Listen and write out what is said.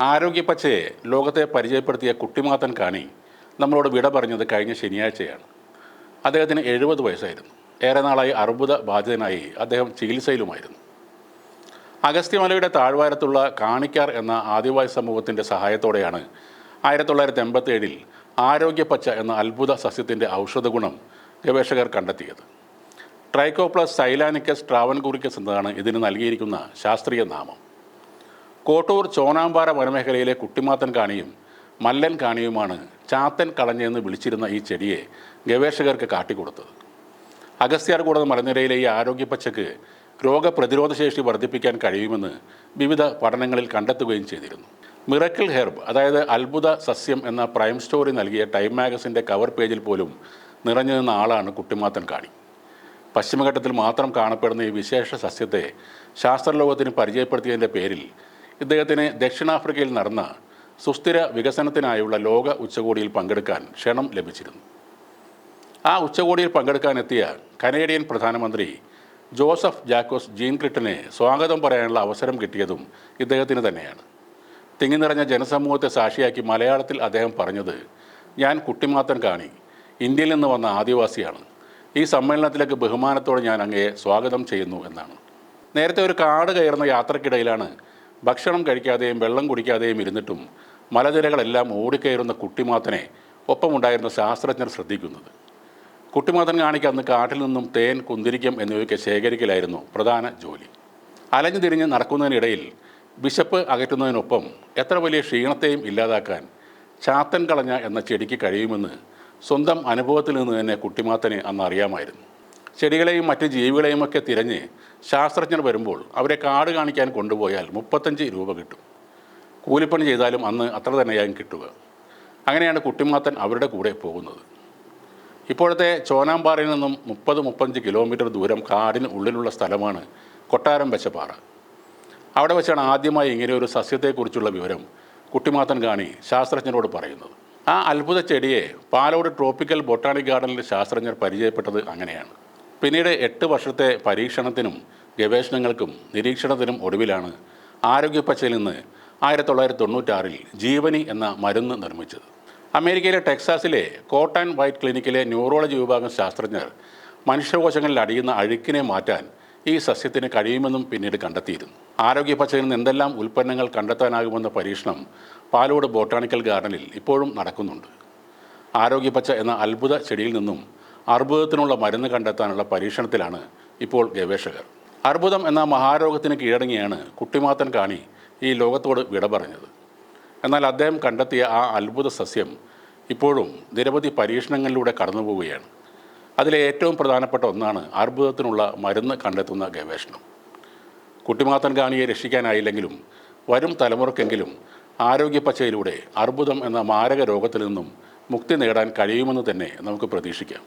ആരോഗ്യപ്പച്ചയെ ലോകത്തെ പരിചയപ്പെടുത്തിയ കുട്ടിമാത്തൻ കാണി നമ്മളോട് വിട പറഞ്ഞത് കഴിഞ്ഞ ശനിയാഴ്ചയാണ്. അദ്ദേഹത്തിന് എഴുപത് വയസ്സായിരുന്നു. ഏറെ നാളായി അർബുദ ബാധിതനായി അദ്ദേഹം ചികിത്സയിലുമായിരുന്നു. അഗസ്ത്യമലയുടെ താഴ്വാരത്തുള്ള കാണിക്കാർ എന്ന ആദിവാസി സമൂഹത്തിന്റെ സഹായത്തോടെയാണ് ആയിരത്തി തൊള്ളായിരത്തി എൺപത്തി ഏഴിൽ ആരോഗ്യപ്പച്ച എന്ന അത്ഭുത സസ്യത്തിന്റെ ഔഷധ ഗുണം ഗവേഷകർ കണ്ടെത്തിയത്. ട്രൈക്കോപ്ലസ് സൈലാനിക്കസ് ട്രാവൻകൂറിക്കസ് എന്നതാണ് ഇതിന് നൽകിയിരിക്കുന്ന ശാസ്ത്രീയ നാമം. കോട്ടൂർ ചോനാമ്പാറ വനമേഖലയിലെ കുട്ടിമാത്തൻ കാണിയും മല്ലൻ കാണിയുമാണ് ചാത്തൻ കളഞ്ഞെന്ന് വിളിച്ചിരുന്ന ഈ ചെടിയെ ഗവേഷകർക്ക് കാട്ടിക്കൊടുത്തത്. അഗസ്ത്യാർകൂടം മലനിരയിലെ ഈ ആരോഗ്യപ്പച്ചക്ക് രോഗപ്രതിരോധ ശേഷി വർദ്ധിപ്പിക്കാൻ കഴിയുമെന്ന് വിവിധ പഠനങ്ങളിൽ കണ്ടെത്തുകയും ചെയ്തിരുന്നു. മിറക്കിൾ ഹെർബ് അതായത് അത്ഭുത സസ്യം എന്ന പ്രൈം സ്റ്റോറി നൽകിയ ടൈം മാഗസിന്റെ കവർ പേജിൽ പോലും നിറഞ്ഞു നിന്ന ആളാണ് കുട്ടിമാത്തൻ കാണി. പശ്ചിമഘട്ടത്തിൽ മാത്രം കാണപ്പെടുന്ന ഈ വിശേഷ സസ്യത്തെ ശാസ്ത്രലോകത്തിന് പരിചയപ്പെടുത്തിയതിന്റെ പേരിൽ ഇദ്ദേഹത്തിന് ദക്ഷിണാഫ്രിക്കയിൽ നടന്ന സുസ്ഥിര വികസനത്തിനായുള്ള ലോക ഉച്ചകോടിയിൽ പങ്കെടുക്കാൻ ക്ഷണം ലഭിച്ചിരുന്നു. ആ ഉച്ചകോടിയിൽ പങ്കെടുക്കാനെത്തിയ കനേഡിയൻ പ്രധാനമന്ത്രി ജോസഫ് ജാക്കോസ് ജീൻ ക്രിട്ടനെ സ്വാഗതം പറയാനുള്ള അവസരം കിട്ടിയതും ഇദ്ദേഹത്തിന് തന്നെയാണ്. തിങ്ങി നിറഞ്ഞ ജനസമൂഹത്തെ സാക്ഷിയാക്കി മലയാളത്തിൽ അദ്ദേഹം പറഞ്ഞത് ഞാൻ കുട്ടിമാത്തൻ കാണി ഇന്ത്യയിൽ നിന്ന് വന്ന ആദിവാസിയാണ്. ഈ സമ്മേളനത്തിലേക്ക് ബഹുമാനത്തോടെ ഞാൻ അങ്ങയെ സ്വാഗതം ചെയ്യുന്നു എന്നാണ്. നേരത്തെ ഒരു കാട് കയറുന്ന യാത്രക്കിടയിലാണ് ഭക്ഷണം കഴിക്കാതെയും വെള്ളം കുടിക്കാതെയും ഇരുന്നിട്ടും മലനിരകളെല്ലാം ഓടിക്കയറുന്ന കുട്ടിമാത്തനെ ഒപ്പമുണ്ടായിരുന്ന ശാസ്ത്രജ്ഞർ ശ്രദ്ധിക്കുന്നത്. കുട്ടിമാതൻ കാണിക്ക് അന്ന് കാട്ടിൽ നിന്നും തേൻ കുന്തിരിക്കം എന്നിവയൊക്കെ ശേഖരിക്കലായിരുന്നു പ്രധാന ജോലി. അലഞ്ഞു തിരിഞ്ഞ് നടക്കുന്നതിനിടയിൽ വിശപ്പ് അകറ്റുന്നതിനൊപ്പം എത്ര വലിയ ക്ഷീണത്തെയും ഇല്ലാതാക്കാൻ ചാത്തൻ കളഞ്ഞ എന്ന ചെടിക്ക് കഴിയുമെന്ന് സ്വന്തം അനുഭവത്തിൽ നിന്ന് തന്നെ കുട്ടിമാത്തനെ അന്ന് അറിയാമായിരുന്നു. ചെടികളെയും മറ്റ് ജീവികളെയും ഒക്കെ തിരഞ്ഞ് ശാസ്ത്രജ്ഞർ വരുമ്പോൾ അവരെ കാട് കാണിക്കാൻ കൊണ്ടുപോയാൽ മുപ്പത്തഞ്ച് രൂപ കിട്ടും. കൂലിപ്പണി ചെയ്താലും അന്ന് അത്ര തന്നെയാകും കിട്ടുക. അങ്ങനെയാണ് കുട്ടിമാത്തൻ അവരുടെ കൂടെ പോകുന്നത്. ഇപ്പോഴത്തെ ചോനാമ്പാറയിൽ നിന്നും മുപ്പത് മുപ്പത്തഞ്ച് കിലോമീറ്റർ ദൂരം കാടിന് ഉള്ളിലുള്ള സ്ഥലമാണ് കൊട്ടാരം വെച്ചപ്പാറ. അവിടെ വെച്ചാണ് ആദ്യമായി ഇങ്ങനെ ഒരു സസ്യത്തെക്കുറിച്ചുള്ള വിവരം കുട്ടിമാത്തൻ കാണി ശാസ്ത്രജ്ഞരോട് പറയുന്നത്. ആ അത്ഭുത ചെടിയെ പാലോട് ട്രോപ്പിക്കൽ ബൊട്ടാണിക് ഗാർഡനിലെ ശാസ്ത്രജ്ഞർ പരിചയപ്പെട്ടത് അങ്ങനെയാണ്. പിന്നീട് എട്ട് വർഷത്തെ പരീക്ഷണത്തിനും ഗവേഷണങ്ങൾക്കും നിരീക്ഷണത്തിനും ഒടുവിലാണ് ആരോഗ്യ പച്ചയിൽ നിന്ന് ആയിരത്തി തൊള്ളായിരത്തി തൊണ്ണൂറ്റാറിൽ ജീവനി എന്ന മരുന്ന് നിർമ്മിച്ചത്. അമേരിക്കയിലെ ടെക്സാസിലെ കോട്ട് ആൻഡ് വൈറ്റ് ക്ലിനിക്കിലെ ന്യൂറോളജി വിഭാഗം ശാസ്ത്രജ്ഞർ മനുഷ്യകോശങ്ങളിൽ അടിയുന്ന അഴുക്കിനെ മാറ്റാൻ ഈ സസ്യത്തിന് കഴിയുമെന്നും പിന്നീട് കണ്ടെത്തിയിരുന്നു. ആരോഗ്യ പച്ചയിൽ നിന്ന് എന്തെല്ലാം ഉൽപ്പന്നങ്ങൾ കണ്ടെത്താനാകുമെന്ന പരീക്ഷണം പാലോട് ബോട്ടാണിക്കൽ ഗാർഡനിൽ ഇപ്പോഴും നടക്കുന്നുണ്ട്. ആരോഗ്യ പച്ച എന്ന അത്ഭുത ചെടിയിൽ നിന്നും അർബുദത്തിനുള്ള മരുന്ന് കണ്ടെത്താനുള്ള പരീക്ഷണത്തിലാണ് ഇപ്പോൾ ഗവേഷകർ. അർബുദം എന്ന മഹാരോഗത്തിന് കീഴടങ്ങിയാണ് കുട്ടിമാത്തൻ കാണി ഈ ലോകത്തോട് വിട പറഞ്ഞത്. എന്നാൽ അദ്ദേഹം കണ്ടെത്തിയ ആ അത്ഭുത സസ്യം ഇപ്പോഴും നിരവധി പരീക്ഷണങ്ങളിലൂടെ കടന്നുപോവുകയാണ് അതിലെ ഏറ്റവും പ്രധാനപ്പെട്ട ഒന്നാണ് അർബുദത്തിനുള്ള മരുന്ന് കണ്ടെത്തുന്ന ഗവേഷണം. കുട്ടിമാത്തൻ കാണിയെ രക്ഷിക്കാനായില്ലെങ്കിലും വരും തലമുറക്കെങ്കിലും ആരോഗ്യപ്പച്ചയിലൂടെ അർബുദം എന്ന മാരക രോഗത്തിൽ നിന്നും മുക്തി നേടാൻ കഴിയുമെന്ന് തന്നെ നമുക്ക് പ്രതീക്ഷിക്കാം.